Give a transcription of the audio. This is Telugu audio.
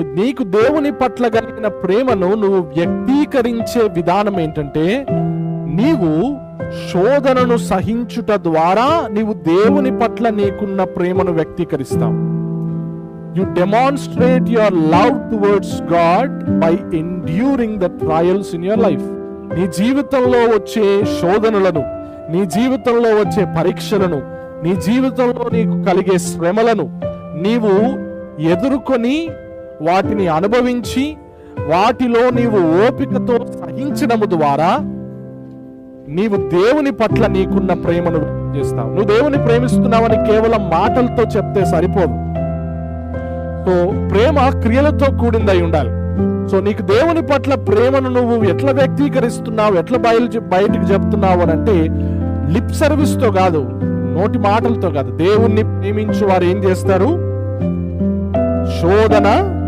నీకు దేవుని పట్ల కలిగిన ప్రేమను నువ్వు వ్యక్తీకరించే విధానం ఏంటంటే నీవు శోధనను సహించుట ద్వారా నీవు దేవుని పట్ల నీకున్న ప్రేమను వ్యక్తీకరిస్తావు. You demonstrate your love towards God by enduring the trials in your life నీ జీవితంలో వచ్చే శోధనలను నీ జీవితంలో వచ్చే పరీక్షలను నీ జీవితంలో నీకు కలిగే శ్రమలను నీవు ఎదుర్కొని వాటిని అనుభవించి వాటిలో నీవు ఓపికతో సహించడము ద్వారా నీవు దేవుని పట్ల నీకున్న ప్రేమను చేస్తావు. నువ్వు దేవుని ప్రేమిస్తున్నావని కేవలం మాటలతో చెప్తే సరిపోదు. సో ప్రేమ క్రియలతో కూడిందై ఉండాలి. సో నీకు దేవుని పట్ల ప్రేమను నువ్వు ఎట్లా వ్యక్తీకరిస్తున్నావు ఎట్లా బయలు బయటికి చెప్తున్నావు అని అంటే లిప్ సర్వీస్తో కాదు నోటి మాటలతో కాదు. దేవుణ్ణి ప్రేమించు వారు ఏం చేస్తారు? శోధన